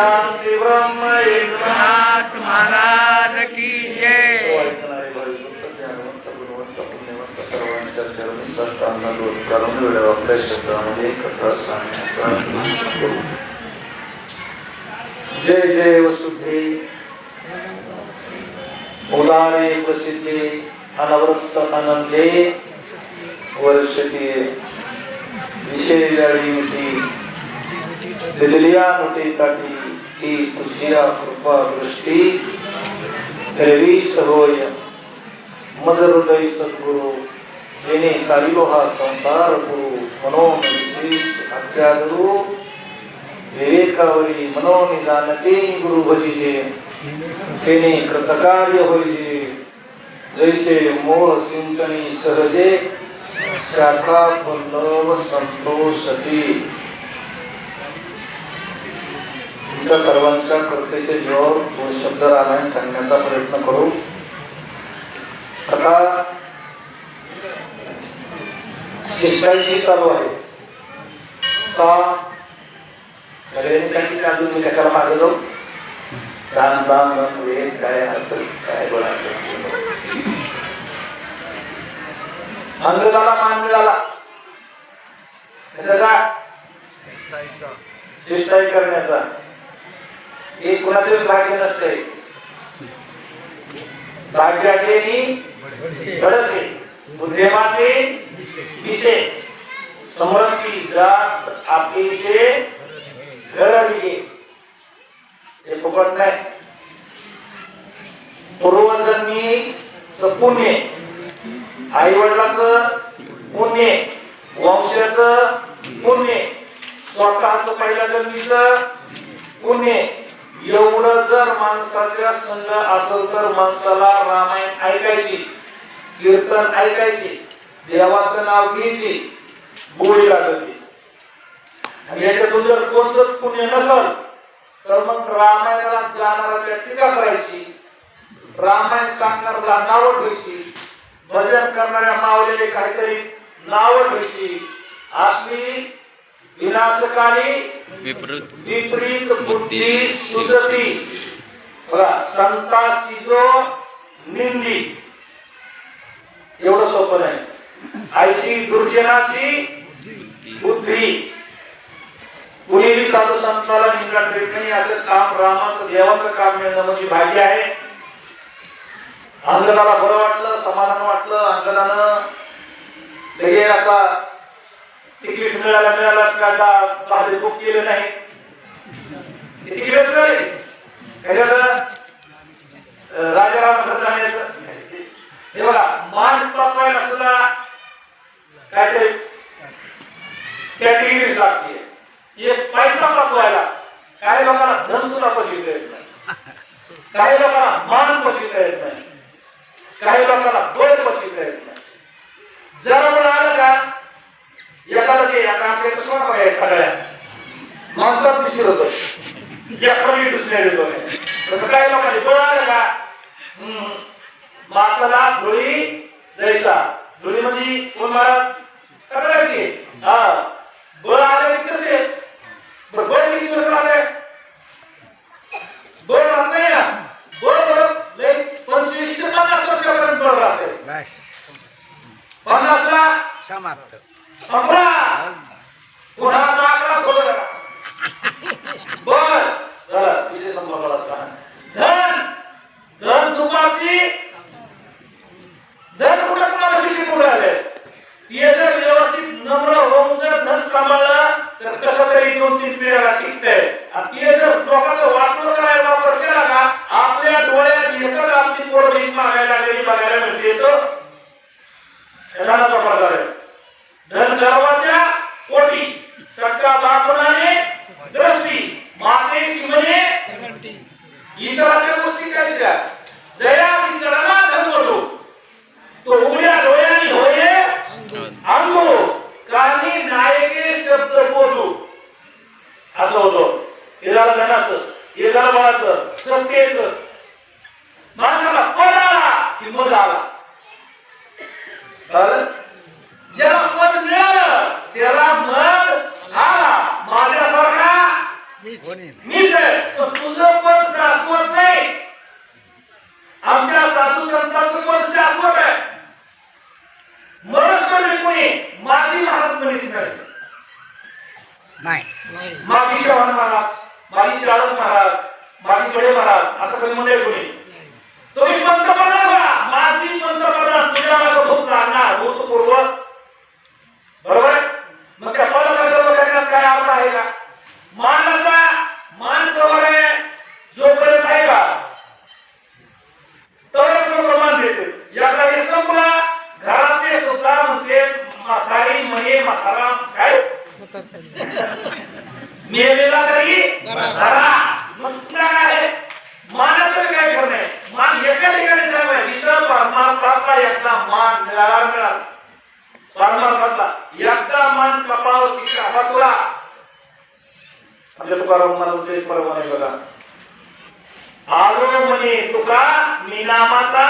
शांती ब्रह्म एकनाथ महाराज की जय। जय जय वसुद्धे उदारे प्रसिद्धी अनवरस्त आनंदे। वर्षती विषय दिलेल्या नोटी काठी। ती तुझ्या कृपा दृष्टी रवीश होय मद हृदय सद्गुरु जेणे कालिलो हा संसार गुरु मनोमनी आज्ञागुरु विवेकावरी मनोनिदानते गुरु भजिजे तेने कृतकार्य होईजे। जैसे मोह सिंचनी सहजे शाखा पल्लव संतोषती तुमच्या सर्वांच्या कृत्येचे जीवावर दोन शब्द रामायण सांगण्याचा प्रयत्न करू. आता शिष्टांची चालू आहे. का अजून मी कशाला मागे जाऊ दान दान दान काय अर्थ काय बोलायचं? मान मिळाला. कशाचा करण्याचा. हे कुणाचे भाग्य नसते भाग्याचे गडसे बुद्धिमाचे विषय समृद्धी जात आपलीचे घरडीये हे फुकट नाही. पूर्वजन्मी पुण्य. आई वडिलाचं पुण्य. वंशाचं पुण्य. स्वतःच पहिल्या जन्मीचं पुण्य. एवढं जर माणसाच्या संघ असेल तर माणसाला रामायण ऐकायची कीर्तन ऐकायची देवाचं नाव घ्यायची बोळी लागली आणि याच्यातून जर कोणतंच पुण्य नसल तर मग रामायणाला जाणाराच्या टीका करायची रामायण सांगणाऱ्याला नाव ठेवायची भजन करणाऱ्या मावलेले काहीतरी नाव ठेवायची असली विनाशकाली विपरीत बुद्धी सुचती बघा संतासी जो निंदी. एवढं सोपं नाही. आयची दुर्जनाची बुद्धी. कुणीही साधू संताला निंदा करीत नाही असं काम रामाचं देवाचं काम मिळणं म्हणजे भाग्य आहे. अंगणाला बरं वाटलं समाधान वाटलं अंगणानं लगे असा तिकीट मिळाला मिळाला का बुक केलं नाही. तिकीट मिळाले त्याच्यात राजाराम भद्राण्याचं हे बघा मान पाचवायला सुद्धा काहीतरी कॅटेगरी लागते एक पैसा पाचवायला काही लोकांना धन सुद्धा पशिता येत नाही काही लोकांना मान पशिता येत नाही काही लोकांना बळ पशिता येत नाही जरा मला आलं का एखादा स्वभाव आहे एखाद्या माणसात उशीर होतो. एखादी दुसऱ्या देतो तसं काही लोकांनी बळ आलं का. माताला धुळी जैसा धुळी म्हणजे कोण महाराज करायची हा. बळ आले की कसे बरं बळ किती दिवस राहते? बळ राहत नाही ना. बळ परत लय पंचवीस ते पन्नास वर्षापर्यंत बळ राहते. पन्नासला समाप्त. संभ्रा पुन्हा साखरा खोल बर चला विशेष नंबर धन. धन तुपाची धन कुठं तुम्हाला शिकली कुठं आले? ते जर व्यवस्थित नम्र होऊन जर धन सांभाळलं तर कसं तरी दोन तीन पिढ्याला टिकते आणि ते जर लोकांचं वापर करायला वापर केला का? आपल्या डोळ्यात एकच आपली पोर भीक मागायला लागलेली बघायला मिळते. येतो याला प्रकार धन गर्वाच्या सट्टा दाखवणारे दृष्टी मातेशी म्हणे इतराच्या गोष्टी कशा जयासी चढला धन होतो. तो उघड्या डोळ्यानी होये अंगो. कानी नायके शब्द बोलू. असं होतो. हे झालं धनाचं हे झालं बळाचं सत्तेच माणसाला पद आला की मग आला? ज्याला पद मिळालं त्याला मग माझ्यासारखा मीच आहे. तुझं पण शाश्वत नाही. आमच्या साधू संतांचं पण शाश्वत आहे. मरच म्हणे कोणी माझी महाराज म्हणे तिकडे नाही. माझी शहर महाराज माझी चिराळत महाराज माझी कडे महाराज असं कधी म्हणले कोणी. तुम्ही पंतप्रधान व्हा. माझी पंतप्रधान तुझ्या माझा खूप लागणार होत पूर्व बरोबर? मग त्या काय अर्थ आहे का मानाचा मान कवर आहे जोपर्यंत आहे का? तरच तो प्रमाण देतो. याचा हे संपला घरातले सुद्धा म्हणते म्हातारी म्हणे म्हातारा काय? आलो तुका मी नामाचा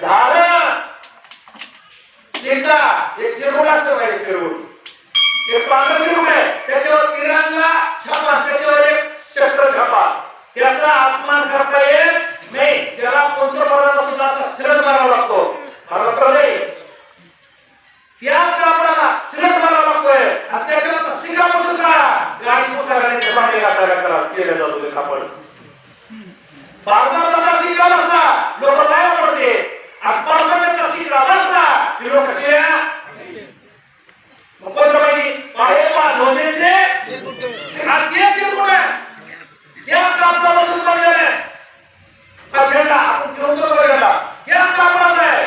धारण हे एक चिरमुड असतो काय चिरमुड एक पांढरा चिरमुड आहे त्याच्यावर तिरंगा छापा त्याच्यावर एक शस्त्र छापा. त्याचा अपमान करता येत नाही. त्याला पंतप्रधान सुद्धा असा श्रम मारावा लागतो. मारला नाही. त्याच कापडाला श्रम मारावा लागतोय. आणि त्याच्यावर आता शिका बसून करा गाडी पुस्तकाने भांडे करा केलं जातो ते कापड. भारताचा शिका बसला लोक काय पडते. आणि परमात्म्याचा शिका बसला लोक शिया कोणतं पाहिजे पाहे पा ध्वजेचे. आणि ते चिरकुट आहे. त्या बनलेलं आहे. हा झेंडा आपण या कापडाचा आहे.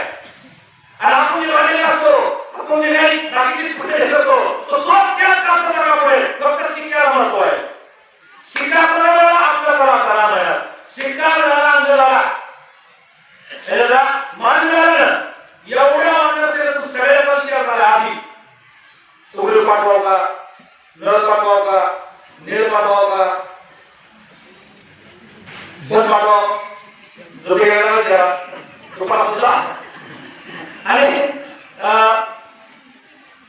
आणि आपण जे बनलेला असतो आपण जे काही बाकीचे फुटे घेतो तो तो त्याच कापडाचा कापड आहे फक्त शिक्क्याला महत्त्व आहे शिक्का कोणाला आपला करा करा मिळणार शिक्का झाला अंग झाला त्याला मान मिळालं ना एवढ्या मान असेल तू सगळ्याचा विचार झाला आधी सूर्य पाठवाव का नळ पाठवाव का नीळ पाठवाव का कोण पाठवाव जो काही वेगळा विचारा तो आणि अं,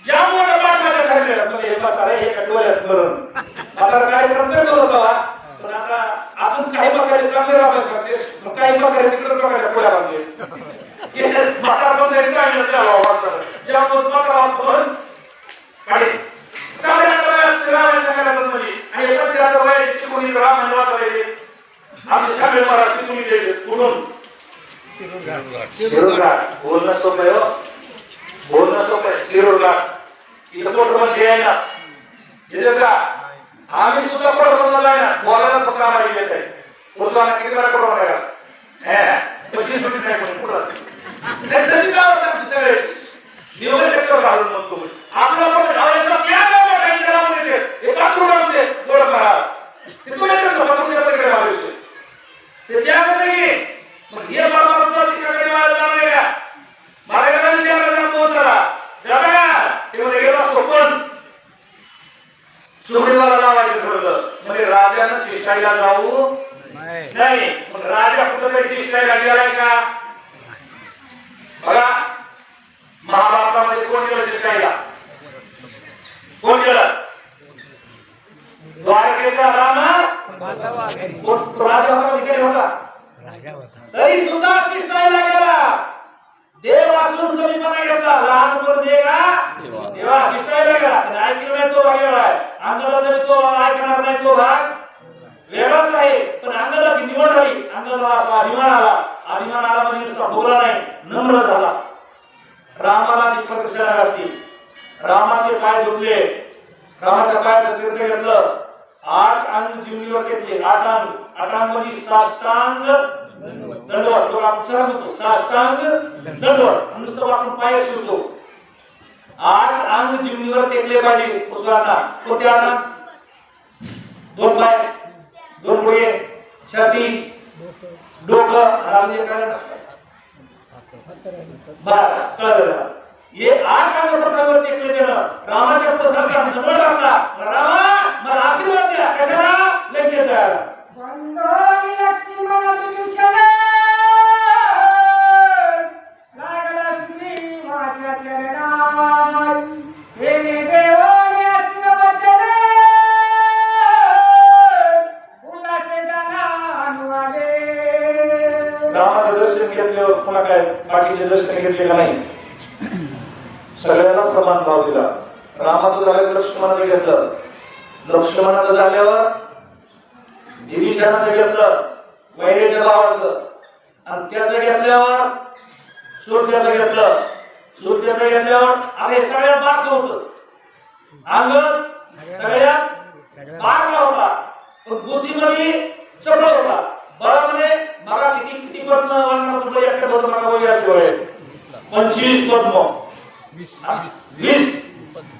ज्या मोठ्या पाठवायच्या ठरलेलं म्हणजे हे म्हातारे हे कटवल्यात करून. मला कार्यक्रम करतो होता पण आता अजून काही प्रकारे चांगले राबत शकते मग काही प्रकारे तिकडे प्रकारे पुढ्या बांधले. पण जायचं? आणि म्हातारा पण काढे चांगल्या वयात रामायण म्हणजे. वयाची वाचायचे आमचे शामिल मराठी तुम्ही म्हणून कुठून शिरोडगार बोलणं सोपं आहे हो. बोलणं सोपं आहे शिरोडगार इथं पोट म्हणजे आहे ना येते का आम्ही सुद्धा पोट बनला जाय ना बोलायला फक्त आम्हाला येत आहे उचलाना किती करा करू नका हे तशीच तुम्ही नाही कोणी पुढं नाही तशी काय होतं आमची सगळ्याची मी वगैरे त्याच्यावर घालून म्हणतो आपला पण याचा प्यार आहे मोठा इंदिरा म्हणते हे पाच रुपयाचे गोड महाराज ते तुला येतं का तुमच्या कडे मारायचे ते त्यागच नाही मग हे परमात्मा शिक्षकाकडे मला जाणार का मला विचारलं जात नव्हता जाता का ते मध्ये गेलो असतो पण सुग्रीवाला लावायचं ठरवलं म्हणजे राजानं शिष्टाईला जाऊ नाही मग राजा कुठं शिष्टाईला गेलाय का बघा महाभारतामध्ये कोण गेलं शिष्टाईला कोण गेलं द्वारकेचा राम कोण तो राजा होता भिकारी होता. तरी सुद्धा शिष्टायला गेला देव असून कमीपणा घेतला. लहान मुलं देगा देवा शिष्टायला गेला आणि ऐकलं नाही तो भाग वेगळा अंगदाचा मी तो ऐकणार नाही तो भाग. वेगळाच आहे. पण अंगदाची निवड झाली. अंगदाला असा अभिमान आला. अभिमान आला म्हणजे नुसता भोगला नाही. नम्र झाला. रामाला ती प्रदक्षिणा घातली. रामाचे पाय धुतले रामाच्या पायाचं तीर्थ घेतलं. आठ अंग जिवणीवर घेतले. आठ अंग. आठ अंग म्हणजे साष्टांग दंडवत. जो आपण सर म्हणतो. साष्टांग दंडवत. नुसतं आपण पाय शिवतो आठ अंग जिमनीवर टेकले पाहिजे. पुष्पांना कोणते आता दोन पाय. दोन डोळे छाती. डोकं. आणि अजून एक बस. कळलं. हे आठ अंग प्रथमवर टेकले त्यानं. रामाच्या पुढे सरकार जवळ टाकला रामा! मला आशीर्वाद द्या कशाला? अनुवादे रामाचं दर्शन घेतल्यावर पुन्हा काय? बाकीचे दर्शन घेतले का नाही? सगळ्याला समान भाव दिला. रामाचं झालं लक्ष्मणाचं घेतलं. लक्ष्मणाचं झाल्यावर विभीषणाचं घेतलं वैरेच्या भावाचं. आणि त्याचं घेतल्यावर सूर्याचं घेतलं. सूर्याचं घेतल्यावर अरे सगळ्यात बारक होत. अंग सगळ्यात बारका होता. पण बुद्धीमध्ये चपळ होता. बळामध्ये बघा किती किती पद्म वानराचं बळ एकट्या बरोबर बघा वगैरे आपल्या डोळ्यात. पंचवीस पद्म. वीस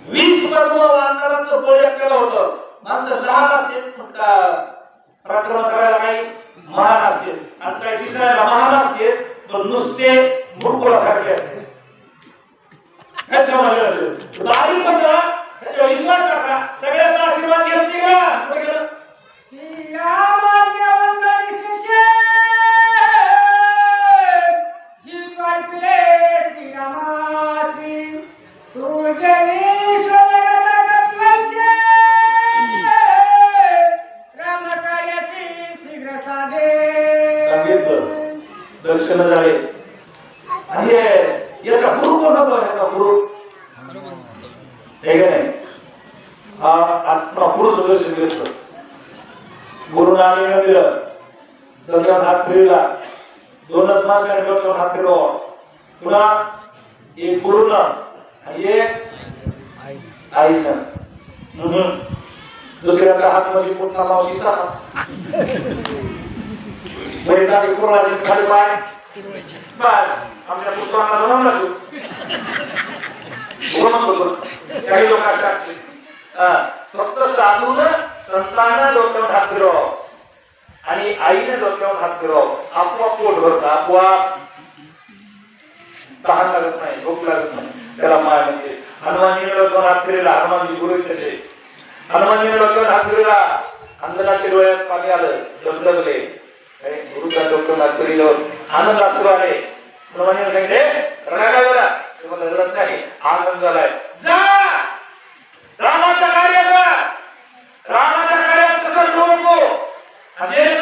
वीस पद्म वानराचं बळ एकट्याला होतं. माणसं लहान असते का- पराक्रम करायला काही महान असते. आणि काही दिसायला महान असते पण नुसते मुरकुळासारखे असते. बारीक होतं त्याच्यावर विश्वास टाकला. सगळ्याचा आशीर्वाद घेत निघाला कुठे गेलं? आईनं. दुसऱ्याचा हात म्हणजे मोठा मावशीचा वैतागी कुर्णाचे खाली पाय? बस आमच्या पुस्तकांना जमलं तू बोलत होतो काही लोक असतात फक्त साधून संतांना डोक्यावर हात फिरव. आणि आईने डोक्यावर हात फिरव. आपोआप पोट भरतं आपोआप. तहान लागत नाही भूक लागत नाही. त्याला माय म्हणते हनुमानजीने डोक्यावर हात फिरला हनुमानजी गुरु आहेत तसे हनुमानजीने डोक्यावर हात फिरला अंधनाच्या डोळ्यात पाणी आलं दगदगले गुरुचा गुरुच्या डोक्यावर हात फिरलं आनंद अश्रू आले. हनुमानजीने सांगितले रडायला गेला तुम्हाला रडत नाही. आनंद झालाय. जा! रामाच्या कार्यात जा. रामाच्या कार्यात कसं डोको जेणेकरून